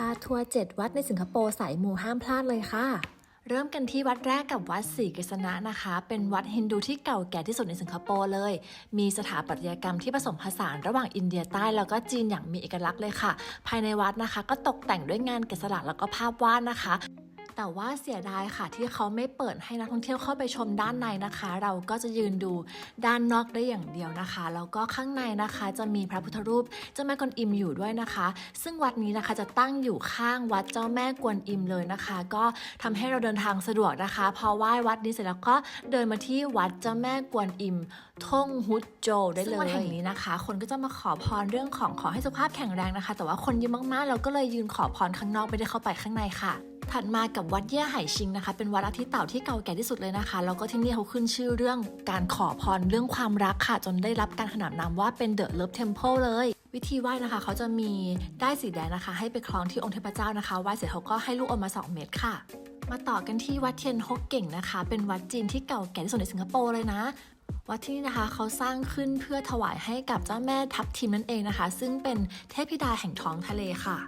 พาทัวร์7วัดในสิงคโปร์สายมูห้ามพลาดเลยค่ะ เริ่มกันที่วัดแรกกับวัดศรีกฤษณะนะคะ เป็นวัดฮินดูที่เก่าแก่ที่สุดในสิงคโปร์เลย มีสถาปัตยกรรมที่ผสมผสานระหว่างอินเดียใต้แล้วก็จีนอย่างมีเอกลักษณ์เลยค่ะ ภายในวัดนะคะ ก็ตกแต่งด้วยงานแกะสลักแล้วก็ภาพวาดนะคะ แต่ว่าเสียดายค่ะที่เขาไม่เปิดให้นักท่องเที่ยวเข้าไปชมด้านในนะคะ เราก็จะยืนดูด้านนอกได้อย่างเดียวนะคะแล้วก็ข้างในนะคะจะมีพระพุทธรูปเจ้าแม่กวนอิมอยู่ด้วยนะคะ ซึ่งวัดนี้นะคะจะตั้งอยู่ข้างวัดเจ้าแม่กวนอิมเลยนะคะ ก็ทำให้เราเดินทางสะดวกนะคะพอไหว้วัดนี้เสร็จแล้วก็เดินมาที่วัดเจ้าแม่กวนอิมท่งฮุดโจได้เลยซึ่งวัดแห่งนี้นะคะ คนก็จะมาขอพรเรื่องของขอให้สุขภาพแข็งแรงนะคะ แต่ว่าคนเยอะมากๆ เราก็เลยยืนขอพรข้างนอกไม่ได้เข้าไปข้างในค่ะ ถัดมากับวัดเย่ไห่ชิงนะคะ เป็นวัดอาทิตย์เต่าที่เก่าแก่ที่สุดเลยนะคะ แล้วก็ที่นี่เขาขึ้นชื่อเรื่องการขอพรเรื่องความรักค่ะ จนได้รับการขนานนามว่าเป็น The Love Temple เลยวิธีไหว้นะคะ เขาจะมีได้สีแดงนะคะ ให้ไปคล้องที่องค์เทพเจ้านะคะไหว้เสร็จเขาก็ให้ลูกอมมา 2 เม็ดค่ะ มาต่อกันที่วัดเทียนฮกเก่งนะคะ เป็นวัดจีนที่เก่าแก่ที่สุดในสิงคโปร์เลยนะ วัดที่นี่นะคะเขาสร้างขึ้นเพื่อถวายให้กับเจ้าแม่ทับทิมนั่นเองนะคะ ซึ่งเป็นเทพธิดาแห่งท้องทะเลค่ะ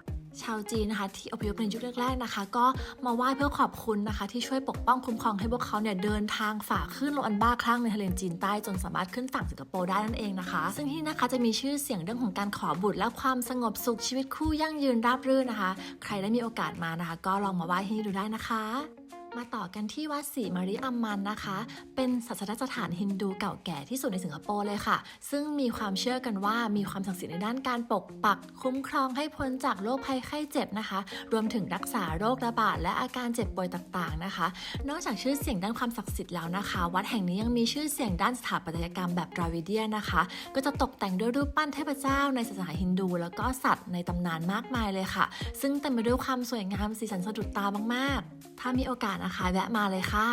ชาวจีนนะคะที่อพยพในยุคแรกๆนะคะ ก็มาไหว้เพื่อขอบคุณนะคะ ที่ช่วยปกป้องคุ้มครองให้พวกเขาเนี่ยเดินทางฝ่าคลื่นลอันบ้าคลั่งในทะเลจีนใต้จนสามารถขึ้นฝั่งสิงคโปร์ได้นั่นเองนะคะ ซึ่งที่นี่นะคะจะมีชื่อเสียงเรื่องของการขอบุตร และความสงบสุขชีวิตคู่ยั่งยืนราบรื่นนะคะ ใครได้มีโอกาสมานะคะ ก็ลองมาไหว้ที่นี่ดูได้นะคะ มาต่อกันที่วัดศรีมาริอัมมันนะคะ เป็นศาสนสถานฮินดูเก่าแก่ที่สุดในสิงคโปร์เลยค่ะ ซึ่งมีความเชื่อกันว่ามีความศักดิ์สิทธิ์ในด้านการปกปัก คุ้มครองให้พ้นจากโรคภัยไข้เจ็บนะคะ รวมถึงรักษาโรคระบาดและอาการเจ็บป่วยต่างๆนะคะ นอกจากชื่อเสียงด้านความศักดิ์สิทธิ์แล้วนะคะ วัดแห่งนี้ยังมีชื่อเสียงด้านสถาปัตยกรรมแบบดราวิเดียนนะคะ ก็จะตกแต่งด้วยรูปปั้นเทพเจ้าในศาสนาฮินดู แล้วก็สัตว์ในตำนานมากมายเลยค่ะ ซึ่งเต็มไปด้วยความสวยงามสีสันสะดุดตามากๆ ถ้ามีโอกาสนะคะแวะมาเลยค่ะ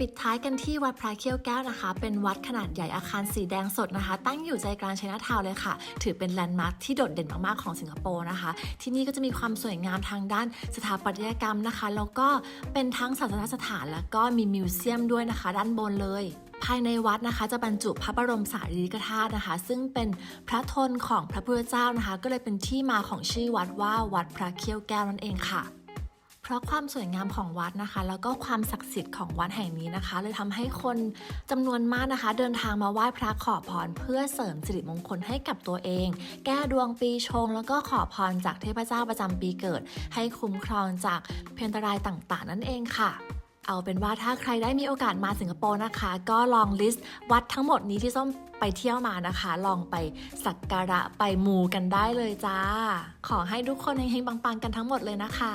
ปิดท้ายกันที่วัดพระเขี้ยวแก้วนะคะ เป็นวัดขนาดใหญ่อาคารสีแดงสดนะคะ ตั้งอยู่ใจกลางชัยนาทาวเลยค่ะ ถือเป็นแลนด์มาร์คที่โดดเด่นมากๆของสิงคโปร์นะคะ ที่นี่ก็จะมีความสวยงามทางด้านสถาปัตยกรรมนะคะ แล้วก็เป็นทั้งศาสนสถานแล้วก็มีมิวเซียมด้วยนะคะ ด้านบนเลยภายในวัดนะคะจะบรรจุพระบรมสารีริกธาตุนะคะ ซึ่งเป็นพระทนของพระพุทธเจ้านะคะ ก็เลยเป็นที่มาของชื่อวัดว่าวัดพระเขี้ยวแก้วนั่นเองค่ะ เพราะความสวยงามของวัดนะคะ แล้วก็ความศักดิ์สิทธิ์ของวัดแห่งนี้นะคะเลยทำให้คนจำนวนมากนะคะ เดินทางมาไหว้พระขอพร เพื่อเสริมสิริมงคลให้กับตัวเอง แก้ดวงปีชง แล้วก็ขอพรจากเทพเจ้าประจำปีเกิด ให้คุ้มครองจากเพียนตรายต่างๆ นั่นเองค่ะเอาเป็นว่าถ้าใครได้มีโอกาสมาสิงคโปร์นะคะ ก็ลองลิสต์วัดทั้งหมดนี้ที่ส้มไปเที่ยวมานะคะ ลองไปสักการะไปมูกันได้เลยจ้า ขอให้ทุกคนเฮงๆปังๆกันทั้งหมดเลยนะคะ